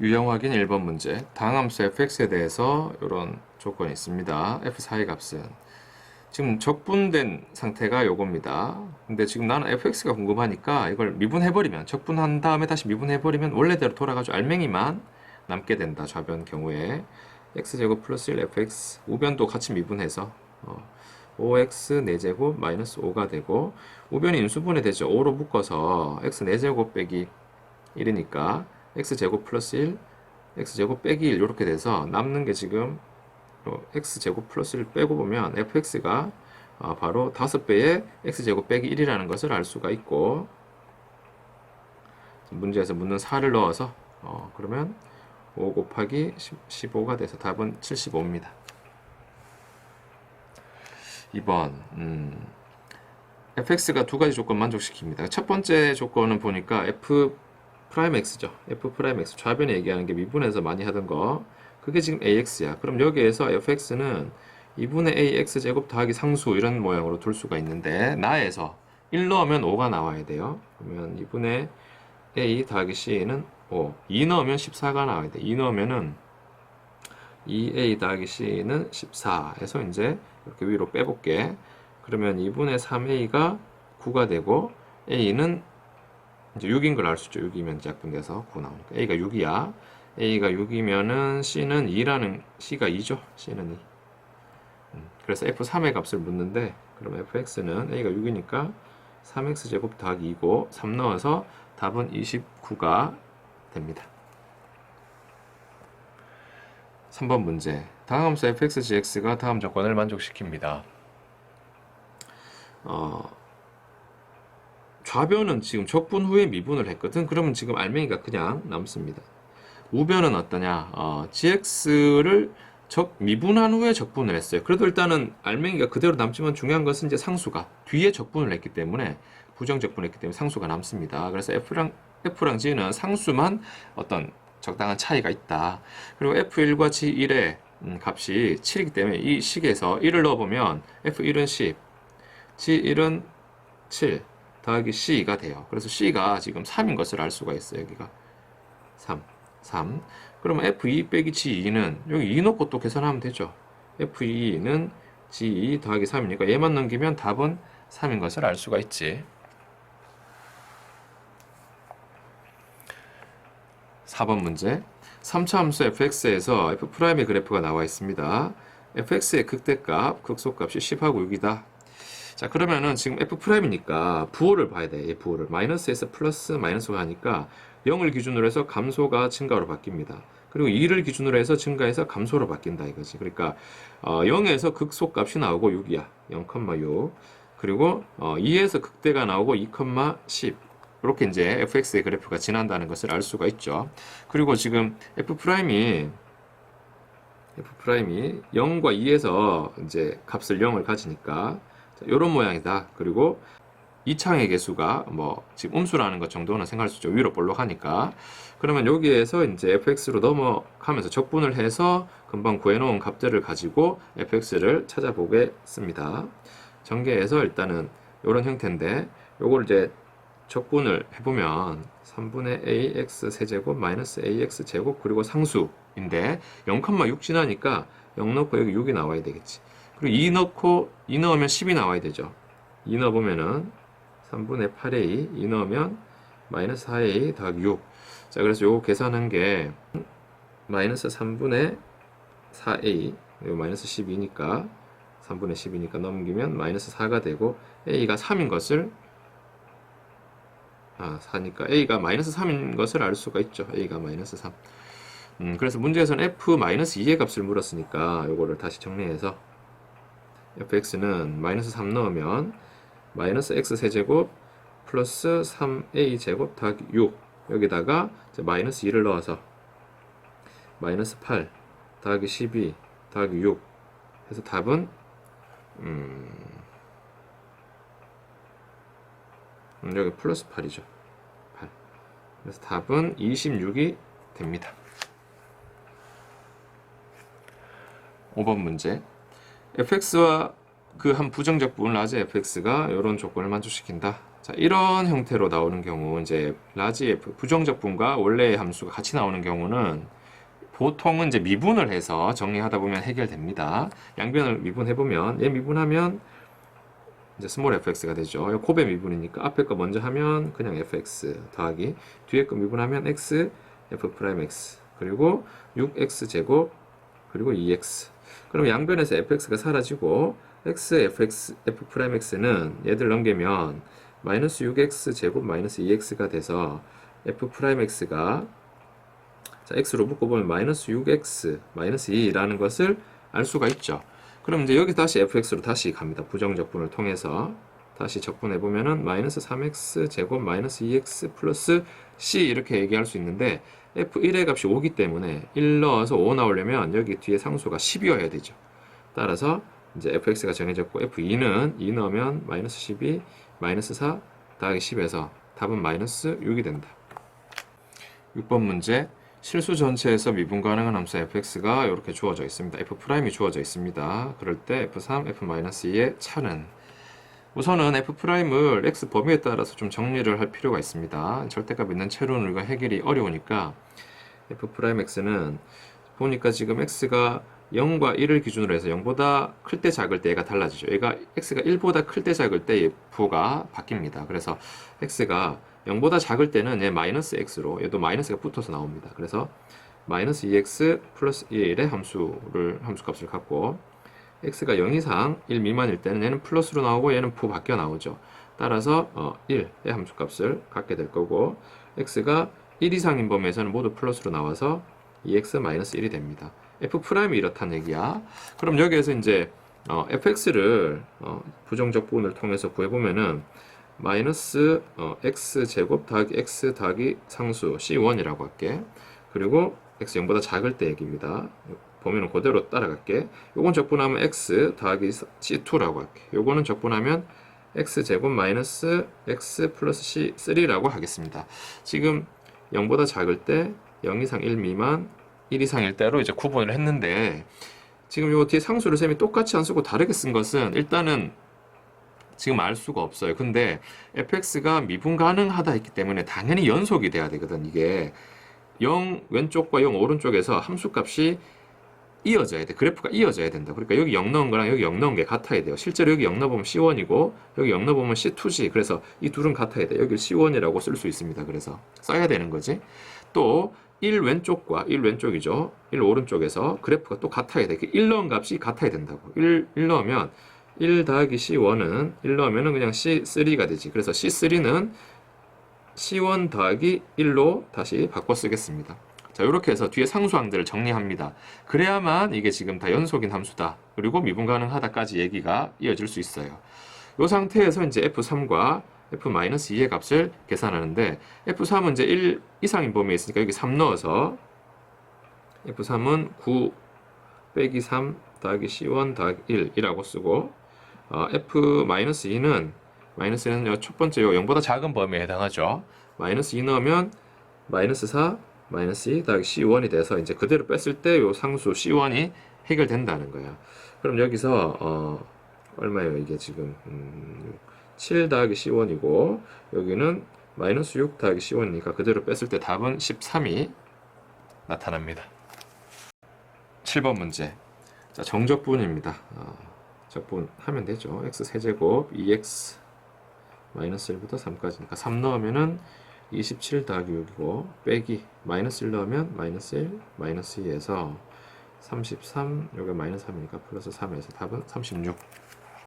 유형 확인 1번 문제. 다항함수 fx에 대해서 이런 조건이 있습니다. f4의 값은 지금 적분된 상태가 요겁니다. 근데 지금 나는 fx가 궁금하니까 이걸 미분해버리면 적분한 다음에 다시 미분해버리면 원래대로 돌아가지고 알맹이만 남게 된다. 좌변 경우에 x제곱 플러스 1 fx 우변도 같이 미분해서 어, 5x 4제곱 마이너스 5가 되고 우변이 인수분해 되죠. 5로 묶어서 x 4제곱 빼기 1이니까 x제곱 플러스 1 x제곱 빼기 1 이렇게 돼서 남는 게 지금 어, x제곱 플러스 1 빼고 보면 fx가 어, 바로 5배의 x제곱 빼기 1이라는 것을 알 수가 있고 문제에서 묻는 4를 넣어서 어, 그러면 5 곱하기 10, 15가 돼서 답은 75입니다. 2번 음, fx가 두 가지 조건 만족시킵니다. 첫 번째 조건은 보니까 f 프라임 x죠. f 프라임 x 좌변에 얘기하는 게 미분해서 많이 하던 거 그게 지금 ax야. 그럼 여기에서 fx는 2분의 ax 제곱 더하기 상수 이런 모양으로 둘 수가 있는데 나에서 1 넣으면 5가 나와야 돼요. 그러면 2분의 a 더하기 c는 5. 2 넣으면 14가 나와야 돼. 2 넣으면은 2a 더하기 c는 14에서 이제 이렇게 위로 빼볼게. 그러면 2분의 3a가 9가 되고 a는 이제 6인 걸 알 수 있죠. 6이면 약분돼서 9 나오니까 a가 6이야. a가 6이면은 c는 2라는 c가 2죠. c는 2. 음, 그래서 f3의 값을 묻는데 그럼 fx는 a가 6이니까 3x 제곱 더하기 2고 3 넣어서 답은 29가 됩니다. 3번 문제. 다항함수 fx, gx가 다음 조건을 만족시킵니다. 어, 좌변은 지금 적분 후에 미분을 했거든. 그러면 지금 알맹이가 그냥 남습니다. 우변은 어떠냐? 어, gx를 적, 미분한 후에 적분을 했어요. 그래도 일단은 알맹이가 그대로 남지만 중요한 것은 이제 상수가 뒤에 적분을 했기 때문에 부정 적분했기 때문에 상수가 남습니다. 그래서 f랑 f랑 g는 상수만 어떤 적당한 차이가 있다. 그리고 f1과 g1의 음, 값이 7이기 때문에 이 식에서 1을 넣어보면 f1은 10, g1은 7 더하기 c가 돼요. 그래서 c가 지금 3인 것을 알 수가 있어요. 여기가 3, 3. 그러면 f2 빼기 g2는 여기 2 넣고 또 계산하면 되죠. f2는 g2 더하기 3이니까 얘만 넘기면 답은 3인 것을 알 수가 있지. 4번 문제. 3차 함수 fx에서 f'의 그래프가 나와 있습니다. fx의 극대값, 극소값이 10하고 6이다. 자, 그러면은 지금 f'이니까 부호를 봐야 돼. 얘 부호를. 마이너스에서 플러스 마이너스가 하니까 0을 기준으로 해서 감소가 증가로 바뀝니다. 그리고 2를 기준으로 해서 증가해서 감소로 바뀐다 이거지. 그러니까 어, 0에서 극소값이 나오고 6이야. 0,6. 그리고 어, 2에서 극대가 나오고 2,10. 이렇게 이제 fx의 그래프가 지난다는 것을 알 수가 있죠. 그리고 지금 f'이 f'이 0과 2에서 이제 값을 0을 가지니까 이런 모양이다. 그리고 이 창의 개수가 뭐 지금 음수라는 것 정도는 생각할 수 있죠. 위로 볼록하니까. 그러면 여기에서 이제 fx로 넘어가면서 적분을 해서 금방 구해놓은 값들을 가지고 fx를 찾아보겠습니다. 전개해서 일단은 이런 형태인데 요걸 이제 적분을 해보면 3분의 ax 세제곱 마이너스 ax 제곱 그리고 상수인데 0,6 지나니까 0 넣고 여기 6이 나와야 되겠지. 그리고 2 넣고 2 넣으면 10이 나와야 되죠. 2 넣어보면은 3분의 8a 2 넣으면 마이너스 4a 더하기 6. 자 그래서 요거 계산한 게 마이너스 3분의 4a 이거 마이너스 12니까 3분의 10이니까 넘기면 마이너스 4가 되고 a가 3인 것을 아, 4니까 a가 마이너스 3인 것을 알 수가 있죠. a가 마이너스 3. 음, 그래서 문제에서는 f 마이너스 2의 값을 물었으니까 요거를 다시 정리해서 fx는 마이너스 3 넣으면 마이너스 x 세제곱 플러스 3a 제곱 더하기 6 여기다가 마이너스 2를 넣어서 마이너스 8 더하기 12 더하기 6 해서 답은 음, 음, 여기 플러스 8이죠. 8. 그래서 답은 26이 됩니다. 5번 문제. Fx와 그 한 부정적 부분 라지 fx가 이런 조건을 만족시킨다. 자, 자, 이런 형태로 나오는 경우 이제 라지 f 부정적 분과 원래의 함수가 같이 나오는 경우는 보통은 이제 미분을 해서 정리하다 보면 해결됩니다. 양변을 미분해 보면 얘 미분하면 이제 스몰 fx가 되죠. 곱의 미분이니까 앞에 거 먼저 하면 그냥 fx 더하기 뒤에 거 미분하면 x f 프라임 x 그리고 6x 제곱 그리고 2x 그럼 양변에서 fx가 사라지고 x fx f 프라임 x는 얘들 넘기면 마이너스 6x 제곱 마이너스 2x가 돼서 f 프라임 x가 자 x로 묶어보면 마이너스 6x 마이너스 2라는 것을 알 수가 있죠. 그럼 이제 여기 다시 fx로 다시 갑니다. 부정적분을 통해서 다시 적분해 보면은 마이너스 3x 제곱 마이너스 2x 플러스 c 이렇게 얘기할 수 있는데 f1의 값이 5기 때문에 1 넣어서 5 나오려면 여기 뒤에 상수가 10이어야 되죠. 따라서 이제 fx가 정해졌고 f2는 2 넣으면 마이너스 12 마이너스 4 더하기 10에서 답은 마이너스 6이 된다. 6번 문제 실수 전체에서 미분 가능한 함수 fx가 이렇게 주어져 있습니다. f'이 주어져 있습니다. 그럴 때 f3, f-2의 차는 우선은 f'을 x 범위에 따라서 좀 정리를 할 필요가 있습니다. 절대값 있는 채로는 우리가 해결이 어려우니까 f'x는 보니까 지금 x가 0과 1을 기준으로 해서 0보다 클 때 작을 때 얘가 달라지죠. 얘가 x가 1보다 클 때 작을 때 f가 바뀝니다. 그래서 x가 0보다 작을 때는 얘 마이너스 x로 얘도 마이너스가 붙어서 나옵니다. 그래서 마이너스 2x 플러스 1의 함수를 함수값을 갖고 x가 0 이상 1 미만일 때는 얘는 플러스로 나오고 얘는 부 바뀌어 나오죠. 따라서 어, 1의 함수값을 갖게 될 거고 x가 1 이상인 범위에서는 모두 플러스로 나와서 2x 마이너스 1이 됩니다. f 프라임이 이렇다는 얘기야. 그럼 여기에서 이제 어, fx를 어, 부정적 부분을 통해서 구해보면은 마이너스 어, x 제곱 더하기 x 더하기 상수 c1이라고 할게. 그리고 x 0보다 작을 때 얘기입니다. 범위는 그대로 따라갈게. 요건 적분하면 x 더하기 c2라고 할게. 요거는 적분하면 x 제곱 마이너스 x 플러스 c3라고 하겠습니다. 지금 0보다 작을 때 0 이상 1 미만 1 이상일 때로 이제 구분을 했는데 지금 요 뒤에 상수를 셈이 똑같이 안 쓰고 다르게 쓴 것은 일단은 지금 알 수가 없어요. 근데 fx가 미분 가능하다 했기 때문에 당연히 연속이 돼야 되거든. 이게 0 왼쪽과 0 오른쪽에서 함수값이 이어져야 돼. 그래프가 이어져야 된다. 그러니까 여기 0 넣은 거랑 여기 0 넣은 게 같아야 돼요. 실제로 여기 0 넣어보면 C1이고 여기 0 넣어보면 C2지. 그래서 이 둘은 같아야 돼. 여기 C1이라고 쓸 수 있습니다. 그래서 써야 되는 거지. 또 1 왼쪽과 1 왼쪽이죠. 1 오른쪽에서 그래프가 또 같아야 돼. 1 넣은 값이 같아야 된다고. 1, 1 넣으면 1 더하기 C1은 1 넣으면 그냥 C3가 되지. 그래서 C3는 C1 더하기 1로 다시 바꿔 쓰겠습니다. 자, 이렇게 해서 뒤에 상수항들을 정리합니다. 그래야만 이게 지금 다 연속인 함수다. 그리고 미분 가능하다까지 얘기가 이어질 수 있어요. 이 상태에서 이제 F3과 F-2의 값을 계산하는데 F3은 이제 1 이상인 범위에 있으니까 여기 3 넣어서 F3은 9 빼기 3 더하기 C1 더하기 1이라고 쓰고 어, F-2는 마이너스는 첫 번째 요 0보다 작은 범위에 해당하죠. 마이너스 2 넣으면 마이너스 4 마이너스 2 더하기 C1이 돼서 이제 그대로 뺐을 때 요 상수 C1이 해결된다는 거야. 그럼 여기서 어, 얼마예요 이게 지금 음, 7 더하기 C1이고 여기는 마이너스 6 더하기 C1이니까 그대로 뺐을 때 답은 13이 나타납니다. 7번 문제. 자, 정적분입니다. 어, 적분 하면 되죠. x 세제곱 2x 마이너스 1부터 3까지니까 3 넣으면은 27 더하기 6이고 빼기 마이너스 1 넣으면 마이너스 1 마이너스 2에서 33 여기 마이너스 3이니까 플러스 3에서 답은 36